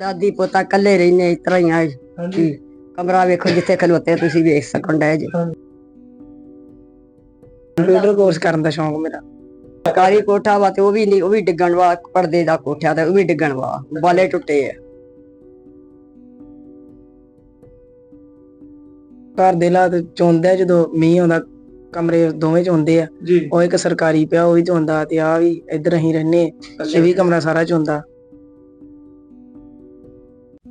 ਦਾਦੀ ਪੋਤਾ ਇਕੱਲੇ ਰਹਿੰਦੇ ਇਸ ਤਰ੍ਹਾਂ ਹੀ ਆ। ਹਾਂਜੀ। ਕਮਰਾ ਵੇਖੋ ਜਿੱਥੇ ਖਲੋਤੇ ਤੁਸੀਂ ਵੇਖ ਸਕਣ ਡਏ ਜੀ। ਕੰਪਿਊਟਰ ਕੋਰਸ ਕਰਨ ਦਾ ਸ਼ੌਂਕ ਮੇਰਾ। ਸਰਕਾਰੀ ਕੋਠਾ ਵਾ ਤੇ ਉਹ ਵੀ ਨਹੀਂ ਉਹ ਵੀ ਡਿੱਗਣ ਵਾ ਪਰਦੇ ਦਾ ਕੋਠਾ ਤੇ ਉਹ ਵੀ ਡਿੱਗਣ ਵਾ ਬਾਲੇ ਟੁੱਟੇ ਆ। ਘਰ ਦੇ ਹਾਲਾਤ ਚੋਂਦੇ ਆ ਜਦੋਂ ਮੀਂਹ ਆਉਂਦਾ ਕਮਰੇ ਦੋਵੇਂ ਚੋਂਦੇ ਆ। ਉਹ ਇੱਕ ਸਰਕਾਰੀ ਪਿਆ ਉਹ ਵੀ ਚੋਂਦਾ ਤੇ ਆ ਵੀ ਇੱਧਰ ਅਸੀਂ ਰਹਿੰਦੇ ਇਹ ਵੀ ਕਮਰਾ ਸਾਰਾ ਚੋਂਦਾ।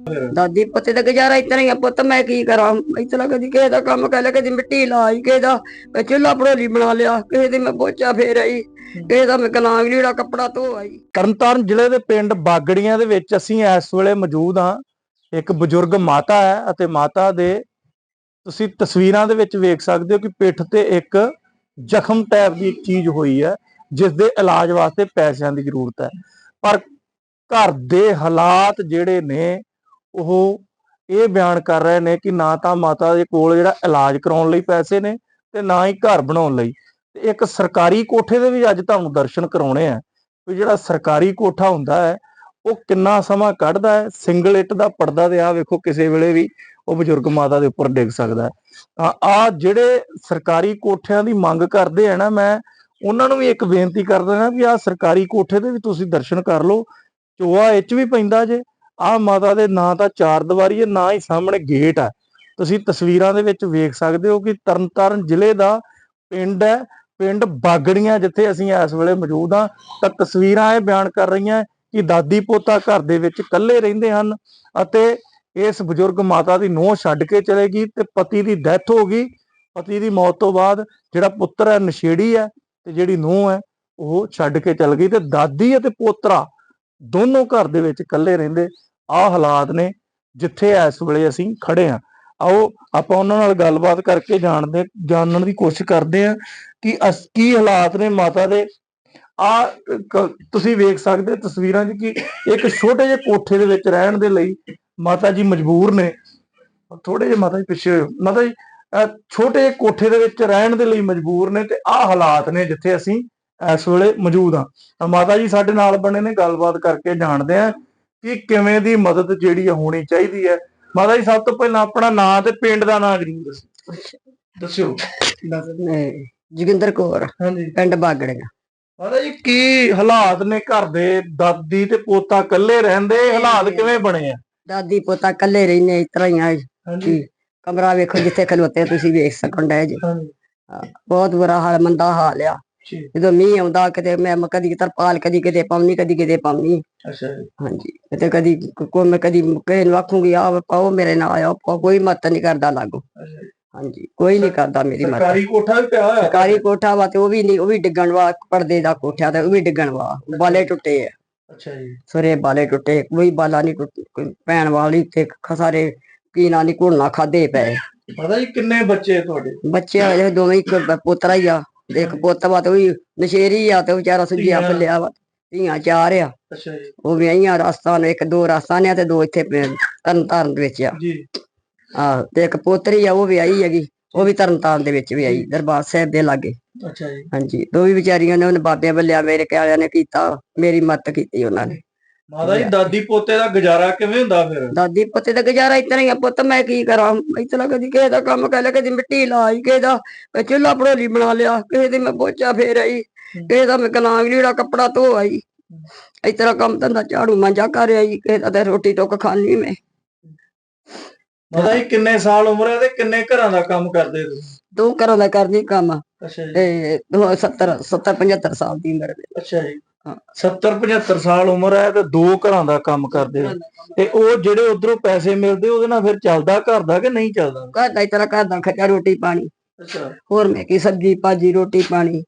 ਦਾਦੀ ਪਤੇ ਦਾ ਗੁਜ਼ਾਰਾ ਇਸ ਹੀ ਆ ਪੁੱਤ, ਮੈਂ ਕੀ ਕਰਾਂ? ਇਸ ਕਦੀ ਕਿਸੇ ਦਾ ਕੰਮ ਕਰ ਲਿਆ ਕਦੀ ਮਿੱਟੀ ਲਾਈ, ਕਿਸੇ ਦਾ ਮੈਂ ਚੁੱਲ੍ਹਾ ਭੜੋਲੀ ਬਣਾ ਲਿਆ, ਕਿਸੇ ਦੇ ਮੈਂ ਪੋਚਾ ਫੇਰ ਆਈ, ਕਿਸੇ ਦਾ ਮੈਂ ਕਲਾਂਗ ਲੀੜਾ ਕੱਪੜਾ ਧੋ ਆਈ। ਤਰਨਤਾਰਨ ਜ਼ਿਲ੍ਹੇ ਦੇ ਪਿੰਡ ਬਾਗੜੀਆਂ ਦੇ ਵਿੱਚ ਅਸੀਂ ਇਸ ਵੇਲੇ ਮੌਜੂਦ ਹਾਂ। ਇੱਕ ਬਜ਼ੁਰਗ ਮਾਤਾ ਹੈ ਅਤੇ ਮਾਤਾ ਦੇ ਤੁਸੀਂ ਤਸਵੀਰਾਂ ਦੇ ਵਿੱਚ ਵੇਖ ਸਕਦੇ ਹੋ ਕਿ ਪਿੱਠ ਤੇ ਇੱਕ ਜ਼ਖਮ ਟਾਈਪ ਦੀ ਇੱਕ ਚੀਜ਼ ਹੋਈ ਹੈ, ਜਿਸ ਦੇ ਇਲਾਜ ਵਾਸਤੇ ਪੈਸਿਆਂ ਦੀ ਜ਼ਰੂਰਤ ਹੈ। ਪਰ ਘਰ ਦੇ ਹਾਲਾਤ ਜਿਹੜੇ ਨੇ ਉਹ ਇਹ ਬਿਆਨ ਕਰ ਰਹੇ ਨੇ ਕਿ ਨਾ ਤਾਂ ਮਾਤਾ ਦੇ ਕੋਲ ਜਿਹੜਾ ਇਲਾਜ ਕਰਾਉਣ ਲਈ ਪੈਸੇ ਨੇ ਤੇ ਨਾ ਹੀ ਘਰ ਬਣਾਉਣ ਲਈ। ਤੇ ਇੱਕ ਸਰਕਾਰੀ ਕੋਠੇ ਦੇ ਵੀ ਅੱਜ ਤੁਹਾਨੂੰ ਦਰਸ਼ਨ ਕਰਾਉਣੇ ਆ ਵੀ ਜਿਹੜਾ ਸਰਕਾਰੀ ਕੋਠਾ ਹੁੰਦਾ ਹੈ, ਉਹ ਕਿੰਨਾ ਸਮਾਂ ਕੱਢਦਾ ਹੈ ਸਿੰਗਲ ਇੱਟ ਦਾ ਪਰਦਾ ਤੇ ਆ ਵੇਖੋ ਕਿਸੇ ਵੇਲੇ ਵੀ ਉਹ ਬਜ਼ੁਰਗ ਮਾਤਾ ਦੇ ਉੱਪਰ ਡਿੱਗ ਸਕਦਾ ਹੈ। ਤਾਂ ਆ ਜਿਹੜੇ ਸਰਕਾਰੀ ਕੋਠਿਆਂ ਦੀ ਮੰਗ ਕਰਦੇ ਆ ਨਾ ਮੈਂ, ਉਹਨਾਂ ਨੂੰ ਵੀ ਇੱਕ ਬੇਨਤੀ ਕਰਦਾ ਹਾਂ ਵੀ ਆ ਸਰਕਾਰੀ ਕੋਠੇ ਦੇ ਵੀ ਤੁਸੀਂ ਦਰਸ਼ਨ ਕਰ ਲਓ, ਚੋਆ ਇਹ 'ਚ ਵੀ ਪੈਂਦਾ ਜੇ। ਆ ਮਾਤਾ ਦੇ ਨਾਂ ਤਾਂ ਚਾਰ ਦੀਵਾਰੀ ਹੈ ਨਾ ਹੀ ਸਾਹਮਣੇ ਗੇਟ ਹੈ ਤੁਸੀਂ ਤਸਵੀਰਾਂ ਦੇ ਵਿੱਚ ਵੇਖ ਸਕਦੇ ਹੋ ਕਿ ਤਰਨਤਾਰਨ ਜ਼ਿਲ੍ਹੇ ਦਾ ਪਿੰਡ ਹੈ, ਪਿੰਡ ਬਾਗੜੀਆਂ, ਜਿੱਥੇ ਅਸੀਂ ਇਸ ਵੇਲੇ ਮੌਜੂਦ ਹਾਂ। ਤਾਂ ਤਸਵੀਰਾਂ ਇਹ ਬਿਆਨ ਕਰ ਰਹੀਆਂ ਕਿ ਦਾਦੀ ਪੋਤਾ ਘਰ ਦੇ ਵਿੱਚ ਇਕੱਲੇ ਰਹਿੰਦੇ ਹਨ ਅਤੇ ਇਸ ਬਜ਼ੁਰਗ ਮਾਤਾ ਦੀ ਨੂੰਹ ਛੱਡ ਕੇ ਚਲੇ ਗਈ ਤੇ ਪਤੀ ਦੀ ਡੈਥ ਹੋ ਗਈ। ਪਤੀ ਦੀ ਮੌਤ ਤੋਂ ਬਾਅਦ ਜਿਹੜਾ ਪੁੱਤਰ ਹੈ, ਨਸ਼ੇੜੀ ਹੈ ਤੇ ਜਿਹੜੀ ਨੂੰਹ ਹੈ, ਉਹ ਛੱਡ ਕੇ ਚਲ ਗਈ ਤੇ ਦਾਦੀ ਅਤੇ ਪੋਤਰਾ ਦੋਨੋਂ ਘਰ ਦੇ ਵਿੱਚ ਇਕੱਲੇ ਰਹਿੰਦੇ ਆਹ ਹਾਲਾਤ ਨੇ ਜਿੱਥੇ ਇਸ ਵੇਲੇ ਅਸੀਂ ਖੜੇ ਹਾਂ। ਆਓ, ਆਪਾਂ ਉਹਨਾਂ ਨਾਲ ਗੱਲਬਾਤ ਕਰਕੇ ਜਾਣਦੇ, ਜਾਣਨ ਦੀ ਕੋਸ਼ਿਸ਼ ਕਰਦੇ ਹਾਂ ਕਿ ਅਸ, ਕੀ ਹਾਲਾਤ ਨੇ ਮਾਤਾ ਦੇ। ਆ ਤੁਸੀਂ ਵੇਖ ਸਕਦੇ ਤਸਵੀਰਾਂ 'ਚ ਕਿ ਇੱਕ ਛੋਟੇ ਜਿਹੇ ਕੋਠੇ ਦੇ ਵਿੱਚ ਰਹਿਣ ਦੇ ਲਈ ਮਾਤਾ ਜੀ ਮਜਬੂਰ ਨੇ। ਥੋੜੇ ਜਿਹੇ ਮਾਤਾ ਜੀ ਪਿੱਛੇ ਹੋਇਓ। ਮਾਤਾ ਜੀ ਅਹ ਛੋਟੇ ਜਿਹੇ ਕੋਠੇ ਦੇ ਵਿੱਚ ਰਹਿਣ ਦੇ ਲਈ ਮਜਬੂਰ ਨੇ ਤੇ ਆਹ ਹਾਲਾਤ ਨੇ ਜਿੱਥੇ ਅਸੀਂ ਇਸ ਵੇਲੇ ਮੌਜੂਦ ਤਾਂ ਮਾਤਾ ਜੀ ਸਾਡੇ ਨਾਲ ਬਣੇ ਨੇ ਗੱਲਬਾਤ ਕਰਕੇ ਜਾਣਦੇ ਆ ਕਿ ਕਿਵੇਂ ਦੀ ਮਦਦ ਜਿਹੜੀ ਆ ਹੋਣੀ ਚਾਹੀਦੀ ਹੈ। ਮਾਤਾ ਜੀ ਸਭ ਤੋਂ ਪਹਿਲਾਂ ਆਪਣਾ ਨਾਂ ਤੇ ਪਿੰਡ ਦਾ ਨਾਂ ਜ਼ਰੂਰ ਦੱਸੋ। ਦੱਸਿਓ। ਜੋਗਿੰਦਰ ਕੌਰ ਹਾਂਜੀ। ਪਿੰਡ ਬਾਗੜੀਆਂ ਮਾਤਾ ਜੀ ਕੀ ਹਾਲਾਤ ਨੇ ਘਰ ਦੇ? ਦਾਦੀ ਤੇ ਪੋਤਾ ਇਕੱਲੇ ਰਹਿੰਦੇ? ਹਾਲਾਤ ਕਿਵੇਂ ਬਣੇ ਆ? ਦਾਦੀ ਪੋਤਾ ਇਕੱਲੇ ਰਹਿੰਦੇ ਇਸ ਤਰ੍ਹਾਂ ਹੀ ਆ। ਜੀ। ਕਮਰਾ ਵੇਖੋ ਜਿੱਥੇ ਖਲੋਤੇ ਆ, ਤੁਸੀਂ ਵੇਖ ਸਕਣ ਡਏ ਜੀ। ਹਾਂਜੀ। ਬਹੁਤ ਬੁਰਾ ਹਾਲ ਮੰਦਾ ਹਾਲ ਆ। ਜਦੋਂ ਮੀਂਹ ਆਉਂਦਾ ਕਿਤੇ ਮੈਂ ਕਦੀ ਤਰਪਾਲ ਕਦੀ ਕਿਤੇ ਪਾਉਣੀ ਕਦੀ ਕਿਤੇ ਪਾਉਣੀ। ਅੱਛਾ ਹਾਂਜੀ ਤੇ ਕਦੀ ਕੋ ਕੋ- ਮੈਂ ਕਦੀ ਕਿਸੇ ਨੂੰ ਆਖੂੰਗੀ ਆ ਪਾਓ ਮੇਰੇ ਨਾਲ ਆਓ ਕੋਈ ਮਤ ਨਹੀਂ ਕਰਦਾ ਲਾਗੋ। ਹਾਂਜੀ ਕੋਈ ਨਹੀਂ ਕਰਦਾ ਮੇਰੀ ਮਤ। ਸਰਕਾਰੀ ਕੋਠਾ ਵੀ ਪਿਆ ਹੋਇਆ? ਸਰਕਾਰੀ ਕੋਠਾ ਵਾ ਤੇ ਉਹ ਵੀ ਨਹੀਂ ਉਹ ਵੀ ਡਿੱਗਣ ਵਾ ਪਰਦੇ ਦਾ ਕੋਠਾ ਤੇ ਉਹ ਵੀ ਡਿੱਗਣ ਵਾ ਬਾਲੇ ਟੁੱਟੇ ਆ। ਅੱਛਾ ਜੀ। ਸਰੇ ਬਾਲੇ ਟੁੱਟੇ ਕੋਈ ਬਾਲਾ ਨਹੀਂ ਟੁੱਟ ਕੋਈ ਪੈਣ ਵਾਲੀ ਤੇ ਖਸਾਰੇ ਕੀਨਾ ਨਹੀਂ ਘੁਲਣਾ ਖਾਦੇ ਪਏ। ਮਾਤਾ ਜੀ ਕਿੰਨੇ ਬੱਚੇ ਤੁਹਾਡੇ? ਬੱਚੇ ਹਜੇ ਦੋਵੇਂ ਇੱਕ ਪੋਤਰਾ ਹੀ ਆ। ਇੱਕ ਪੁੱਤ ਵਾ ਤੇ ਉਹ ਵੀ ਨਸ਼ੇਰੀ ਆ ਤੇ ਵਿਚਾਰਾ ਸੁੱਜਿਆ ਧੀਆਂ। ਫੁੱਲਿਆ ਵਾ ਧੀਆਂ ਚਾਰ ਆ। ਅੱਛਾ ਜੀ। ਉਹ ਵਿਆਹੀਆਂ ਰਾਸਤਾਨ ਇੱਕ ਦੋ ਰਾਸਤਾਨ ਆ ਤੇ ਦੋ ਇੱਥੇ ਤਰਨ ਤਾਰਨ ਦੇ ਵਿੱਚ ਆ। ਜੀ। ਆ ਤੇ ਇੱਕ ਪੋਤਰੀ ਆ ਉਹ ਵਿਆਹੀ ਹੈਗੀ ਉਹ ਵੀ ਤਰਨ ਤਾਰਨ ਦੇ ਵਿੱਚ ਵਿਆਹੀ ਦਰਬਾਰ ਸਾਹਿਬ ਦੇ ਲਾਗੇ। ਅੱਛਾ ਜੀ। ਹਾਂਜੀ ਦੋ ਵੀ ਵਿਚਾਰੀਆਂ ਨੇ ਉਹਨੇ ਬਾਬਿਆਂ ਵੱਲਿਆ ਮੇਰੇ ਕਿਆਲਿਆਂ ਨੇ ਕੀਤਾ ਮੇਰੀ ਮਦਦ ਕੀਤੀ ਉਹਨਾਂ ਨੇ। ਮਾਤਾ ਜੀ ਦਾਦੀ ਪੋਤੇ ਦਾ ਗੁਜ਼ਾਰਾ ਕਿਵੇਂ ਹੁੰਦਾ ਫਿਰ? ਦਾਦੀ ਪੁੱਤੇ ਦਾ ਗੁਜ਼ਾਰਾ ਤਰ੍ਹਾਂ ਹੀ ਆ ਪੁੱਤ ਮੈਂ ਕੀ ਕਰਾਂ? ਤਰ੍ਹਾਂ ਕਦੀ ਕਿਸੇ ਦਾ ਕੰਮ ਕਰ ਲਿਆ ਕਦੀ ਮਿੱਟੀ ਲਾਈ ਕਿਸੇ ਦਾ ਚੁੱਲ੍ਹਾ ਭੜੋਲੀ ਬਣਾ ਲਿਆ ਕਿਸੇ ਦੇ ਮੈਂ ਪੋਚਾ ਫੇਰ ਆਈ ਕਿਸੇ ਦਾ ਮੈਂ ਕਲਾਂਗ ਲੀੜਾ ਕੱਪੜਾ ਧੋ ਆਈ। ਇਸ ਤਰ੍ਹਾਂ ਕੰਮ ਧੰਦਾ ਝਾੜੂ ਮਾਂਜਾ ਕਰ ਆਈ ਕਿਸੇ ਦਾ ਤੇ ਰੋਟੀ ਟੁੱਕ ਖਾਣੀ ਮੈਂ। ਮਾਤਾ ਜੀ ਕਿੰਨੇ ਸਾਲ ਉਮਰ ਹੈ ਤੇ ਕਿੰਨੇ ਘਰਾਂ ਦਾ ਕੰਮ ਕਰਦੇ ਤੁਸੀਂ? ਦੋ ਘਰਾਂ ਦਾ ਕਰਦੀ ਕੰਮ। ਅੱਛਾ ਜੀ। ਤੇ 70 70 75 ਸਾਲ ਦੀ ਉਮਰ ਦੇ ਅੱਛਾ ਜੀ। 70 75 ਸਾਲ ਉਮਰ ਹੈ ਤੇ ਦੋ ਘਰਾਂ ਦਾ ਕੰਮ ਕਰਦੇ ਹੋ ਤੇ ਉਹ ਜਿਹੜੇ ਉਧਰੋਂ ਪੈਸੇ ਮਿਲਦੇ ਉਹਦੇ ਨਾਲ ਫਿਰ ਚੱਲਦਾ ਘਰ ਦਾ ਕਿ ਨਹੀਂ ਚੱਲਦਾ? ਘਰ ਦਾ ਤਰ੍ਹਾਂ ਘਰ ਦਾ ਖਰਚਾ ਰੋਟੀ ਪਾਣੀ। ਅੱਛਾ। ਹੋਰ ਮੈਂ ਕੀ ਸਬਜ਼ੀ ਭਾਜੀ ਰੋਟੀ ਪਾਣੀ।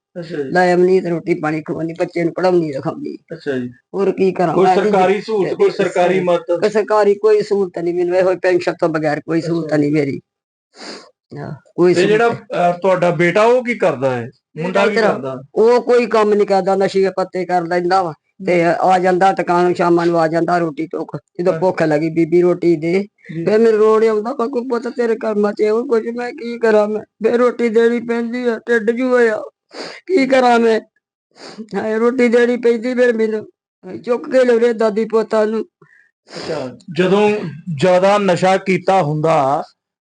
ਲੈ ਆਮਨੀ ਤੇ ਰੋਟੀ ਪਾਣੀ ਖਵਾਉਣੀ ਬੱਚੇ ਨੂੰ ਪੜਾਉਣੀ ਰਖਾਉਣੀ ਅੱਛਾ ਜੀ। ਹੋਰ ਕੀ ਕਰਾਂ? ਕੋਈ ਸਰਕਾਰੀ ਸਹੂਲਤ ਕੋਈ ਸਰਕਾਰੀ ਮਦਦ? ਕੋਈ ਸਰਕਾਰੀ ਕੋਈ ਸਹੂਲਤ ਨਹੀਂ ਮੈਨੂੰ ਇਹੋ ਪੈਨਸ਼ਨ ਤੋਂ ਬਗੈਰ ਕੋਈ ਸਹੂਲਤ ਨਹੀਂ ਮੇਰੀ। ਕੋਈ ਤੇ ਜਿਹੜਾ ਅਹ, ਤੁਹਾਡਾ ਬੇਟਾ ਉਹ ਕੀ ਕਰਦਾ ਹੈ? ਮੁੰਡਾ ਕੀ ਕਰਦਾ? ਉਹ ਕੋਈ ਕੰਮ ਨਹੀਂ ਕਰਦਾ ਨਸ਼ੇ ਪੱਤੇ ਕਰ ਲੈਂਦਾ ਵਾ। ਤੇ ਆ ਜਾਂਦਾ ਦੁਕਾਨ ਸ਼ਾਮਾਂ ਨੂੰ ਆ ਜਾਂਦਾ ਰੋਟੀ ਟੋਕ ਜਦੋਂ ਭੁੱਖ ਲੱਗੀ ਬੀਬੀ ਰੋਟੀ ਦੇ। ਜੀ। ਫੇ ਮੈਨੂੰ ਰੋੜ ਆਉਂਦਾ ਪਾ ਕੋ ਪੁੱਤ ਤੇਰੇ ਕਰਮਾਂ ਚ ਉਹ ਕੁਝ ਮੈਂ ਕੀ ਕਰਾਂ ਮੈਂ? ਫੇ ਰੋਟੀ ਦੇਣੀ ਪੈਂਦੀ ਆ ਢਿੱਡ ਜੂ ਹੋਇਆ। ਕੀ ਕਰਾਂ ਮੈਂ? ਹਾਏ ਰੋਟੀ ਦੇਣੀ ਪੈਂਦੀ ਫਿਰ ਮੈਨੂੰ। ਚੁੱਕ ਕੇ ਲਿਆਉਂਦੇ ਦਾਦੀ ਪੋਤਾ ਨੂੰ। ਅੱਛਾ ਜਦੋਂ ਜ਼ਿਆਦਾ ਨਸ਼ਾ ਕੀਤਾ ਹੁੰਦਾ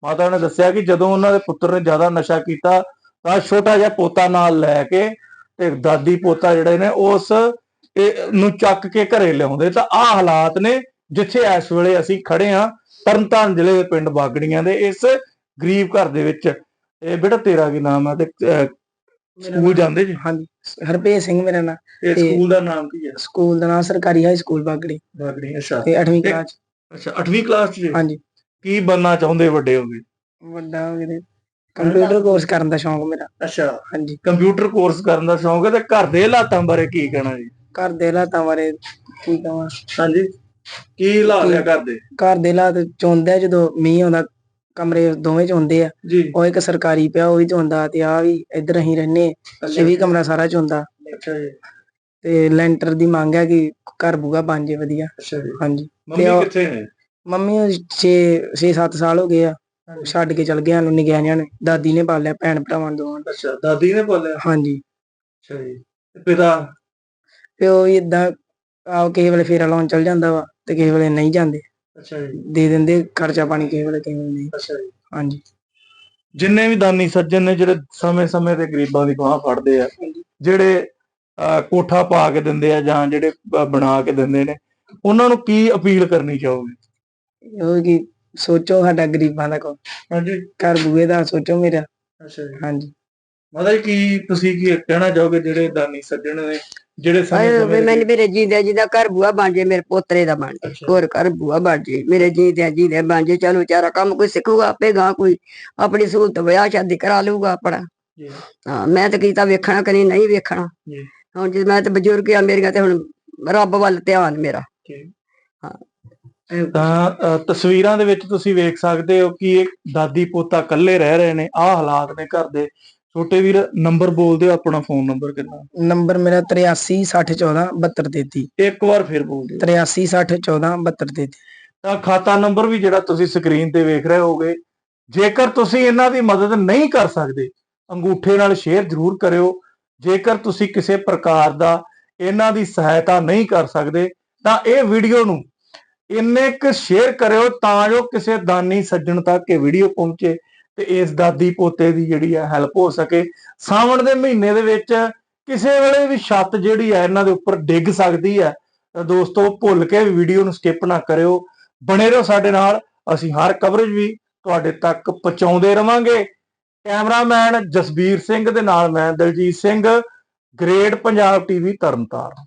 ਮਾਤਾ ਨੇ ਦੱਸਿਆ ਕਿ ਜਦੋਂ ਉਹਨਾਂ ਦੇ ਪੁੱਤਰ ਨੇ ਜ਼ਿਆਦਾ ਨਸ਼ਾ ਕੀਤਾ ਤਾਂ ਛੋਟਾ ਜਿਹਾ ਪੋਤਾ ਨਾਲ ਲੈ ਕੇ ਤੇ ਦਾਦੀ ਪੋਤਾ ਜਿਹੜੇ ਨੇ ਉਸ ਨੂੰ ਚੱਕ ਕੇ ਘਰੇ ਲਿਆਉਂਦੇ। ਤਾਂ ਆਹ ਹਾਲਾਤ ਨੇ ਜਿੱਥੇ ਇਸ ਵੇਲੇ ਅਸੀਂ ਖੜੇ ਆ ਤਰਨਤਾਰਨ ਜ਼ਿਲ੍ਹੇ ਦੇ ਪਿੰਡ ਬਾਗੜੀਆਂ ਦੇ ਇਸ ਗਰੀਬ ਘਰ ਦੇ ਵਿੱਚ। ਇਹ ਬੇਟਾ ਤੇਰਾ ਕੀ ਨਾਮ ਹੈ ਤੇ ਸਕੂਲ ਜਾਂਦੇ ਜੀ? ਹਾਂਜੀ ਹਰਪ੍ਰੀਤ ਸਿੰਘ ਮੇਰਾ ਨਾਂ ਇਹ ਸਕੂਲ ਦਾ ਨਾਮ ਕੀ ਹੈ? ਸਕੂਲ ਦਾ ਨਾਮ ਸਰਕਾਰੀ ਹਾਈ ਸਕੂਲ ਬਾਗੜੀ। ਬਾਗੜੀ ਅੱਛਾ। ਤੇ 8ਵੀਂ ਤੇ- ਕਲਾਸ। ਅੱਛਾ 8ਵੀਂ ਕਲਾਸ ਜੀ? ਹਾਂਜੀ। ਕੀ ਬੰਨਾ ਚਾਹੁੰਦੇ ਵੱਡੇ ਹੋ ਗਏ? ਵੱਡਾ ਹੋ ਗਿਆ ਕੰਪਿਊਟਰ ਕੋਰਸ ਕਰਨ ਦਾ ਸ਼ੌਂਕ ਮੇਰਾ। ਅੱਛਾ। ਹਾਂਜੀ। ਕੰਪਿਊਟਰ ਕੋਰਸ ਕਰਨ ਦਾ ਸ਼ੌਂਕ ਹੈ ਤੇ ਘਰ ਦੇ ਹਾਲਾਤਾਂ ਬਾਰੇ ਕੀ ਕਹਿਣਾ ਜੀ? ਘਰ ਦੇ ਹਾਲਾਤਾਂ ਬਾਰੇ ਕੀ ਕਹਾਂ ਹਾਂਜੀ। ਕੀ ਹਾਲਾਤ ਆ ਘਰ ਦੇ? ਘਰ ਦੇ ਹਾਲਾਤ ਚੋਂਦਾ ਜਦੋਂ ਮੀਂਹ ਆਉਂਦਾ ਕਮਰੇ ਦੋਵੇਂ ਚੋਂਦੇ ਆ। ਜੀ। ਉਹ ਇੱਕ ਸਰਕਾਰੀ ਪਿਆ ਉਹ ਵੀ ਚੋਂਦਾ ਤੇ ਆ ਵੀ ਇੱਧਰ ਅਸੀਂ ਰਹਿੰਦੇ ਇਹ ਵੀ ਕਮਰਾ ਸਾਰਾ ਚੋਂਦਾ। ਅੱਛਾ ਜੀ। ਤੇ ਲੈਂਟਰ ਦੀ ਮੰਗ ਹੈ ਕਿ ਘਰ ਬੂਗਾ ਬਣ ਜੇ ਵਧੀਆ। ਅੱਛਾ ਜੀ। ਹਾਂਜੀ। ਮੰਮੀ ਕਿੱਥੇ ਨੇ? ਮੰਮੀ 6 6 7 ਸਾਲ ਹੋ ਗਏ ਆ। ਛੱਡ ਕੇ ਚਲ ਗਿਆ ਨੂੰ ਨਿਗਿਆਨਿਆਂ ਨੇ। ਦਾਦੀ ਨੇ ਪਾਲਿਆ ਭੈਣ ਭਰਾਵਾਂ ਦੋਵਾਂ ਨੂੰ। ਅੱਛਾ ਦਾਦੀ ਨੇ ਪਾਲਿਆ ਹਾਂਜੀ। ਅੱਛਾ ਜੀ। ਤੇ ਪਿਤਾ? ਤੇ ਉਹ ਇਦਾਂ ਆ ਕਿਸੇ ਵੇਲੇ ਫੇਰਾ ਲਾਉਣ ਚਲ ਜਾਂਦਾ ਵਾ ਤੇ ਕਿਸੇ ਵੇਲੇ ਨਹੀਂ ਜਾਂਦੇ। ਅੱਛਾ ਜੀ। ਦੇ ਦਿੰਦੇ ਖਰਚਾ ਪਾਣੀ ਕਿਸੇ ਵੇਲੇ ਕਿਸੇ ਵੇਲੇ ਨਹੀਂ। ਅੱਛਾ ਜੀ। ਹਾਂਜੀ। ਜਿੰਨੇ ਵੀ ਦਾਨੀ ਸੱਜਣ ਨੇ ਜਿਹੜੇ ਸਮੇਂ-ਸਮੇਂ ਤੇ ਗਰੀਬਾਂ ਦੀ ਬਾਹ ਫੜਦੇ ਆ ਜਿਹੜੇ ਅਹ, ਕੋਠਾ ਪਾ ਕੇ ਦਿੰਦੇ ਆ ਜਾਂ ਜਿਹੜੇ ਅਹ, ਬਣਾ ਕੇ ਦਿੰਦੇ ਨੇ ਉਹਨਾਂ ਨੂੰ ਕੀ ਅਪੀਲ ਕਰਨੀ ਚਾਹੋਗੇ? ਉਹ ਕੀ ਸੋਚੋ ਸਾਡਾ ਗਰੀਬਾਂ ਦਾ ਕੋ ਹਾਂਜੀ। ਘਰ ਬੂਏ ਦਾ ਸੋਚੋ ਮੇਰਾ। ਅੱਛਾ ਜੀ। ਹਾਂਜੀ। ਮਤਲਬ ਕੀ ਤੁਸੀਂ ਕੀ ਕਹਿਣਾ ਚਾਹੋਗੇ ਜਿਹੜੇ ਦਾਨੀ ਸੱਜਣ ਨੇ ਜਿਹੜੇ ਸਮੇਂ ਆਏ ਸਮੇਂ ਮੈਨੂੰ ਮੇਰੇ ਜੀਂਦੇ ਜਿਹਦਾ ਘਰ ਬੂਆ ਬਣ ਜੇ ਮੇਰੇ ਪੋਤਰੇ ਦਾ ਬਣ ਜੇ ਅੱਛਾ। ਹੋਰ ਘਰ ਬੂਆ ਬਣ ਜੇ ਮੇਰੇ ਜੀਂਦੇ ਜੀਂਦੇ ਬਣ ਜੇ ਚਲੋ ਵਿਚਾਰਾ ਕੰਮ ਕੋਈ ਸਿੱਖੂਗਾ ਆਪੇ ਗਾਂ ਕੋਈ ਆਪਣੀ ਸਹੂਲਤ ਵਿਆਹ ਸ਼ਾਦੀ ਕਰਾ ਲਊਗਾ ਆਪਣਾ। ਜੀ। ਹਾਂ ਮੈਂ ਤਾਂ ਕੀਤਾ ਵੇਖਣਾ ਕਿ ਨਹੀਂ ਵੇਖਣਾ। ਜੀ। ਹੁਣ ਜੇ ਮੈਂ ਤੇ ਬਜ਼ੁਰਗ ਆ ਮੇਰੀਆਂ ਤੇ ਹੁਣ ਰੱਬ ਵੱਲ ਧਿਆਨ ਮੇਰਾ। ਤਾਂ ਤਸਵੀਰਾਂ ਦੇ ਵਿੱਚ ਤੁਸੀਂ ਵੇਖ ਸਕਦੇ ਹੋ ਕਿ ਇੱਕ ਦਾਦੀ ਪੋਤਾ ਇਕੱਲੇ ਰਹਿ ਰਹੇ ਨੇ ਆਹ ਹਾਲਾਤ ਨੇ ਘਰ ਦੇ। ਛੋਟੇ ਵੀਰ ਨੰਬਰ ਬੋਲ ਦਿਓ ਆਪਣਾ ਫੋਨ ਨੰਬਰ ਕਿੰਨਾ? ਨੰਬਰ ਮੇਰਾ 83 60 14 72 33 ਇੱਕ ਵਾਰ ਫਿਰ ਬੋਲ ਦਿਓ 83 60 14 72 33 ਤਾਂ ਖਾਤਾ ਨੰਬਰ ਵੀ ਜਿਹੜਾ ਤੁਸੀਂ ਸਕਰੀਨ ਤੇ ਵੇਖ ਰਹੇ ਹੋਗੇ ਜੇਕਰ ਤੁਸੀਂ ਇਹਨਾਂ ਦੀ ਮਦਦ ਨਹੀਂ ਕਰ ਸਕਦੇ ਅੰਗੂਠੇ ਨਾਲ ਸ਼ੇਅਰ ਜ਼ਰੂਰ ਕਰਿਓ। ਜੇਕਰ ਤੁਸੀਂ ਕਿਸੇ ਪ੍ਰਕਾਰ ਦਾ ਇਹਨਾਂ ਦੀ ਸਹਾਇਤਾ ਨਹੀਂ ਕਰ ਸਕਦੇ ਤਾਂ ਇਹ ਵੀਡੀਓ ਨੂੰ ਇੰਨੇ ਕੁ ਸ਼ੇਅਰ ਕਰਿਓ ਤਾਂ ਜੋ ਕਿਸੇ ਦਾਨੀ ਸੱਜਣ ਤੱਕ ਇਹ ਵੀਡੀਓ ਪਹੁੰਚੇ ਤੇ ਇਸ ਦਾਦੀ ਪੋਤੇ ਦੀ ਜਿਹੜੀ ਹੈ ਹੈਲਪ ਹੋ ਸਕੇ। ਸਾਵਣ ਦੇ ਮਹੀਨੇ ਦੇ ਵਿੱਚ ਕਿਸੇ ਵੇਲੇ ਵੀ ਛੱਤ ਜਿਹੜੀ ਹੈ ਇਹਨਾਂ ਦੇ ਉੱਪਰ ਡਿੱਗ ਸਕਦੀ ਹੈ ਤਾਂ ਦੋਸਤੋ ਭੁੱਲ ਕੇ ਵੀਡੀਓ ਨੂੰ ਸਕਿਪ ਨਾ ਕਰਿਓ। ਬਣੇ ਰਹੋ ਸਾਡੇ ਨਾਲ, ਅਸੀਂ ਹਰ ਕਵਰੇਜ ਵੀ ਤੁਹਾਡੇ ਤੱਕ ਪਹੁੰਚਾਉਂਦੇ ਰਵਾਂਗੇ। ਕੈਮਰਾਮੈਨ ਜਸਬੀਰ ਸਿੰਘ ਦੇ ਨਾਲ ਮੈਂ ਦਲਜੀਤ ਸਿੰਘ ਗ੍ਰੇਡ ਪੰਜਾਬ ਟੀਵੀ ਤਰਨਤਾਰਨ।